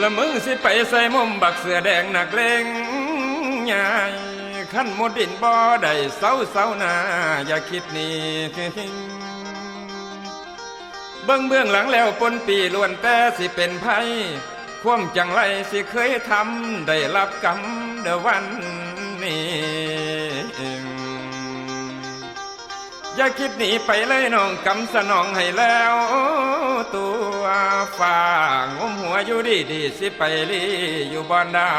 ละมือสิไปใส่มุมบักเสือแดงหนักเลงใหญ่ขั้นมดดินบ่อได้เศร้าเศร้านาอย่าคิดนี่เบื้องเบื้องหลังแล้วปนปีล้วนแต่สิเป็นไพ่ควมจังไรสิเคยทำได้รับกรรมเดวันนี้อย่าคิดหนีไปเลยน้องกำสนองให้แล้ว ตัวฝ่างงมหัวอยู่ดีดีสิไปลีอยู่บ้านได้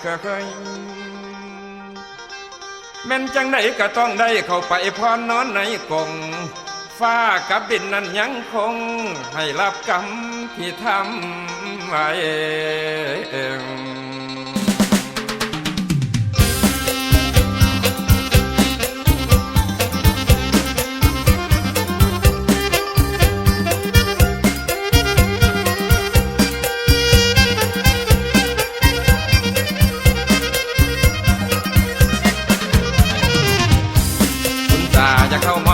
เคยแม่นจังไดก็ต้องได้เข้าไปพรนอนในกงฟ้ากับบินนั้นยังคง ให้รับกรรมที่ทำไว้ จะเข้ามา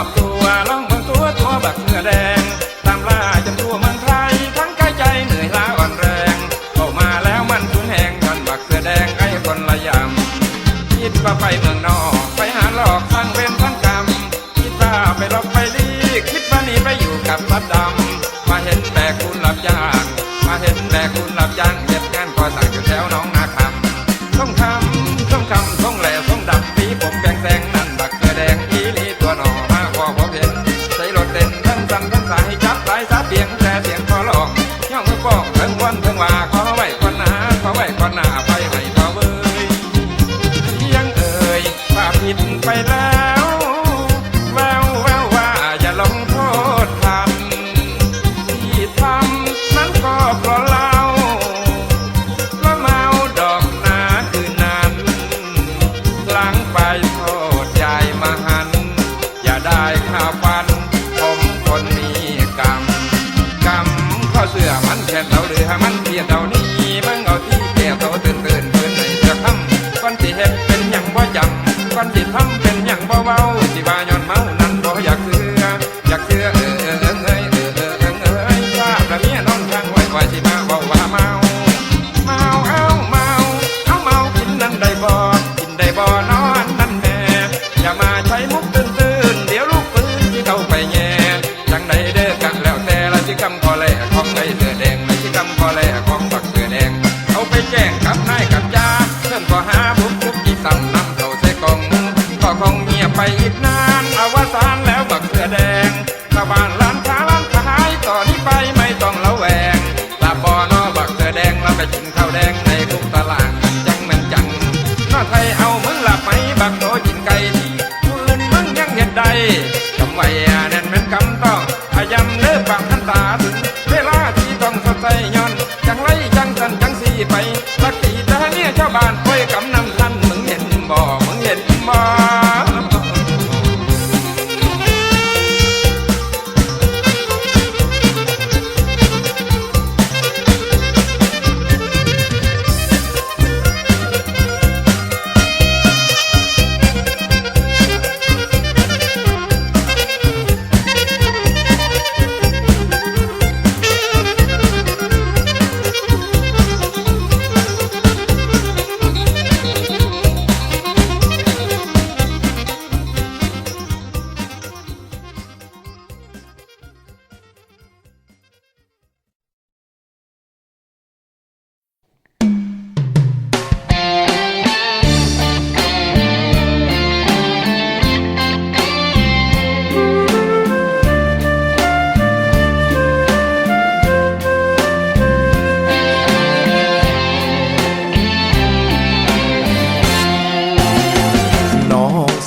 ไปไม่ต้องละแวงลาบอนอบักเสอแดงมาไปกินข้าวแดง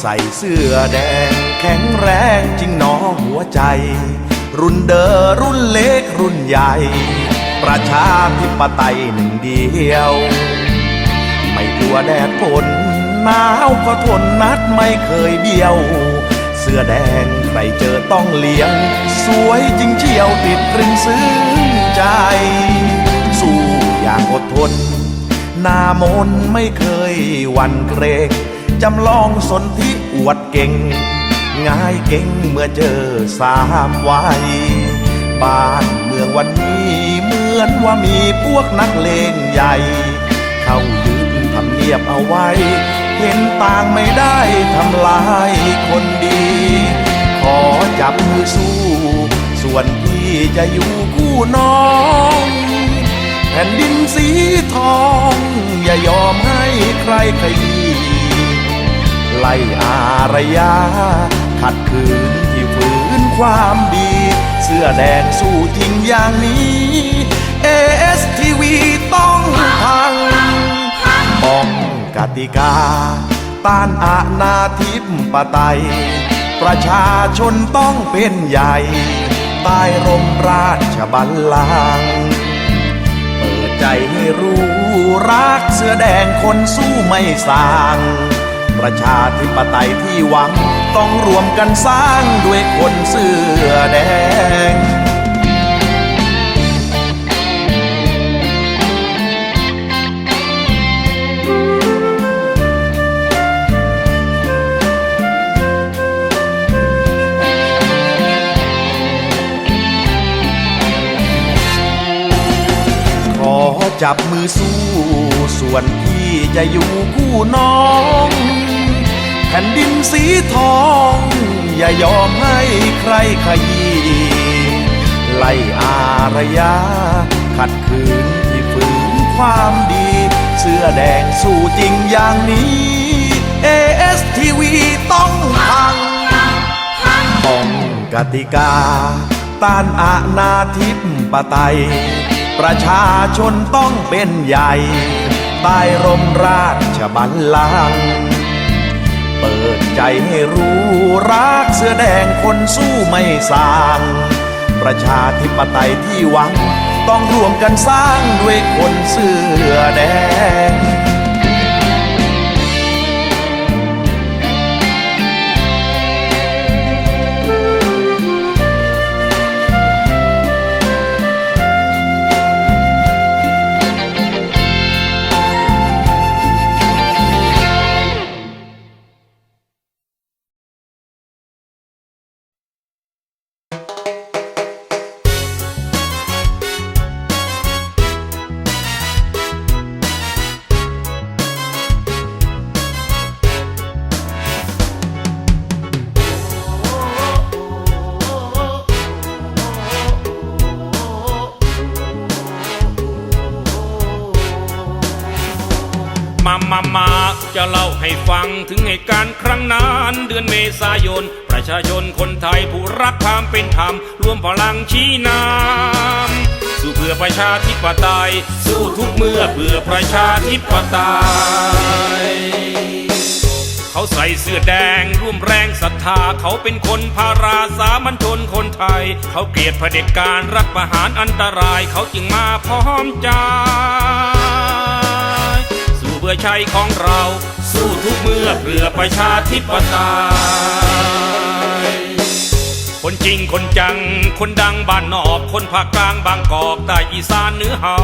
ใส่เสื้อแดง แข็งแรงจริงน้อหัวใจ รุ่นเดอรุ่นเล็กรุ่นใหญ่ ประชาธิปไตยหนึ่งเดียว ไม่กลัวแดดฝนหนาวก็ทนนัดไม่เคยเบี้ยว เสื้อแดงใครเจอต้องเลี้ยง สวยจริงเชี่ยวติดรึงซึ้งใจ สู้อย่างอดทนหน้ามนไม่เคยวันเกรง จำลองสนที่อวดเก่ง ง่ายเก่งเมื่อเจอสามวัย บ้านเมืองวันนี้เหมือนว่ามีพวกนักเลงใหญ่ เขายึดทำเนียบเอาไว้ เห็นต่างไม่ได้ทำลายคนดี ขอจับมือสู้ ส่วนพี่จะอยู่คู่น้องแผ่นดินสีทอง อย่ายอมให้ใครขยี ไล่อารยา ขัดขืนที่ฝืนความดี เสื้อแดงสู้จริงอย่างนี้ ASTV ต้องพังป้องกติกา ต้านอาณาธิปไตย ประชาชนต้องเป็นใหญ่ใต้ร่มราชบัลลังก์เปิดใจให้รู้รักเสื้อแดงคนสู้ไม่สร้าง ประชาธิปไตยที่หวัง ต้องรวมกันสร้างด้วยคนเสื้อแดงขอจับมือสู้ ส่วนพี่จะอยู่คู่น้อง ผ่นดินสีทอง อย่ายอมให้ใครขยี้ไล่อารยา ขัดขืนที่ฝืนความดี เสื้อแดงสู้จริงอย่างนี้ ASTV ต้องพังป้องกติกา ต้านอาณาธิปไตย ประชาชนต้องเป็นใหญ่ ใต้ร่มราชบัลลังก์ เปิดใจให้รู้รักเสื้อแดงคนสู้ไม่สาง ประชาธิปไตยที่หวัง ต้องรวมกันสร้างด้วยคนเสื้อแดง เมษายน ประชาชนคนไทยผู้รักความเป็นธรรมรวมพลังชี้นำสู้เพื่อประชาธิปไตย สู้ทุกเมื่อเพื่อประชาธิปไตย เขาใส่เสื้อแดงร่วมแรงศรัทธาเขาเป็นคนพาราสามัญชนคนไทย เขาเกลียดเผด็จการรักประหารอันตราย เขาจึงมาพร้อมใจ สู้เพื่อชัยของเรา สู้ทุกเมื่อเพื่อประชาธิปไตย คนจริงคนจัง คนดังบ้านนอก คนภาคกลางบางกอกใต้อีสานเหนือเฮา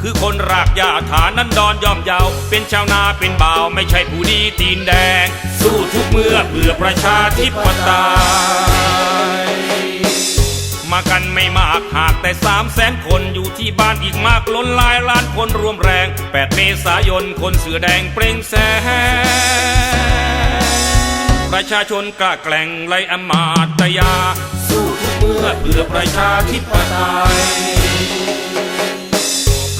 คือคนรากหญ้าฐานนั้นดอนยอมเยาว เป็นชาวนาเป็นบ่าวไม่ใช่ผู้ดีตีนแดง สู้ทุกเมื่อเพื่อประชาธิปไตย มากันไม่มากหากแต่สามแสนคนอยู่ที่บ้านอีกมากล้นหลายล้านคนรวมแรง 8 เมษายนคนเสือแดงเปล่งแสง ประชาชนกล้าแกล่งไล่อมาตยา สู้ทุกเมื่อเพื่อประชาธิปไตย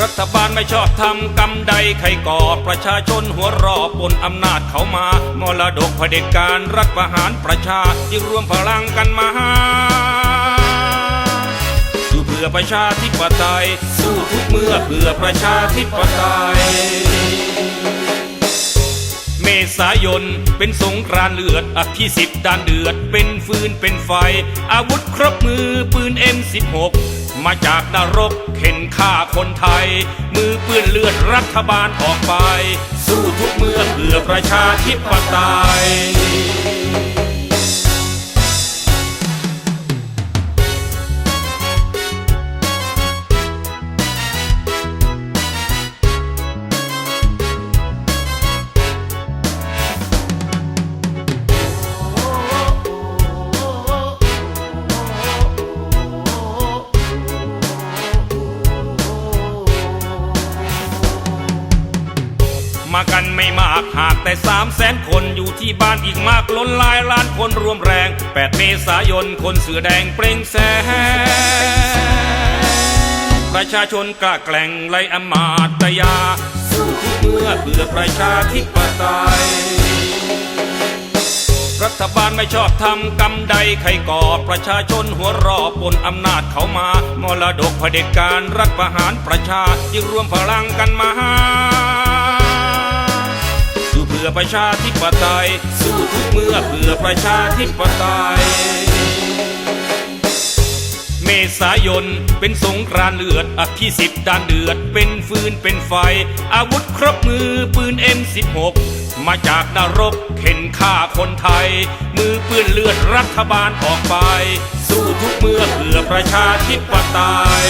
รัฐบาลไม่ชอบทำกรรมใดใครก่อประชาชนหัวรอบนอำนาจเขามามรดกเผด็จการรัฐประหารประชาจึงรวมพลังกันมาสู้เพื่อประชาธิปไตย สู้ทุกเมื่อเพื่อประชาธิปไตย ษายน เป็นสงกรานเลือดอภิสิทธิ์ดานเดือด เป็นฟืนเป็นไฟ อาวุธครบมือปืน M16 มาจากนรกเข็นฆ่าคนไทย มือปืนเลือดรัฐบาลออกไป สู้ทุกเมื่อเพื่อประชาธิปไตยากแสามแสนคนอยู่ที่บ้านอีกมากล้นลายล้านคนรวมแรง 8 เมษายนคนเสือแดงเปล่งแสง ประชาชนกล้าแกล่งไล่อำมาตยา สู้ทุกเมื่อเพื่อประชาธิปไตย รัฐบาลไม่ชอบทำกรรมใดใครก่อประชาชนหัวรอปนอำนาจเขามามรดกเผด็จการรัฐประหารประชาจึงรวมพลังกันมา พื่อประชาธิปไตย สู้ทุกเมื่อเพื่อประชาธิปไตย เมษายนเป็นสงกรานต์เลือดอภิสิทธิ์ด้านเดือด เป็นฟืนเป็นไฟ อาวุธครบมือปืน M16 มาจากนรกเข็นฆ่าคนไทย มือปืนเลือดรัฐบาลออกไป สู้ทุกเมื่อเพื่อประชาธิปไตย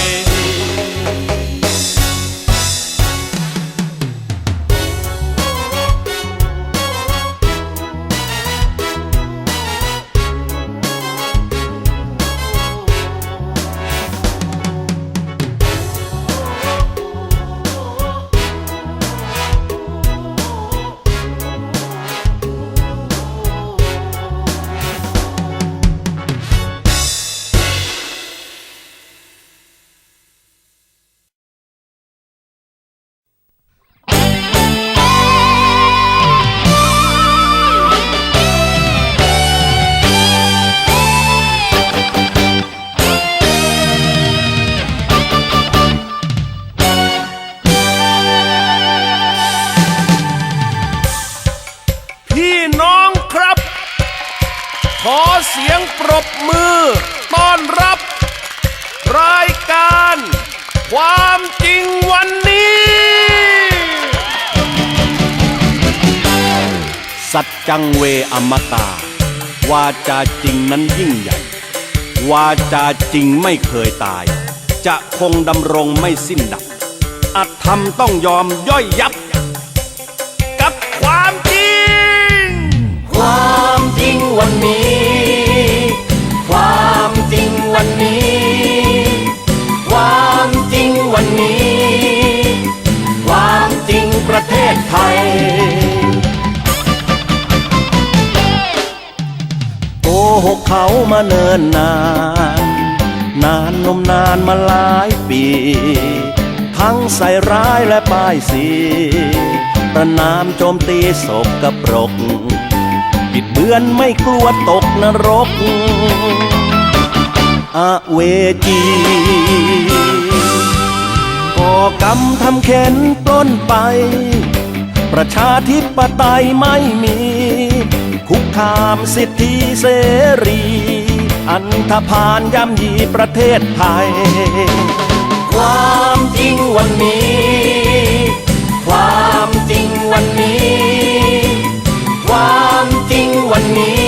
ความจริงวันนี้ สัจจังเวอมตา วาจาจริงนั้นยิ่งใหญ่ วาจาจริงไม่เคยตาย จะคงดำรงไม่สิ้นดับ อัตธรรมต้องยอมย่อยยับ กับความจริง ความจริงวันนี้ เขามาเนินนาน นานนมนานมาหลายปี ทั้งใส่ร้ายและป้ายสี ประนามโจมตีศกกระปรกบิดเบือนไม่กลัวตกนรกอเวจีก่อกรรมทำเข็นปล้นไป ประชาธิปไตยไม่มี คามสิทธิเสรี อันธพาลย่ำยีประเทศไทย ความจริงวันนี้ ความจริงวันนี้ ความจริงวันนี้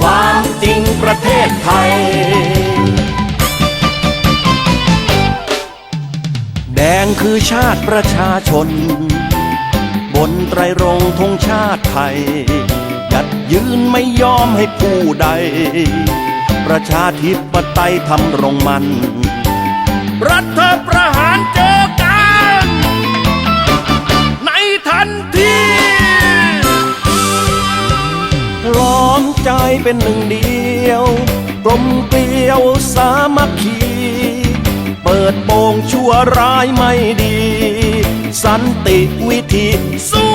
ความจริงประเทศไทย แดงคือชาติประชาชน บนไตรรงธงชาติไทยยัดยืนไม่ยอมให้ผู้ใด ประชาธิปไตยทำรงมัน รัฐประหารเจอกัน ในทันทีล้อมใจเป็นหนึ่งเดียว กลมเกลียวสามัคคี ดโปงชั่วร้ายไม่ดี สันติวิธีสู้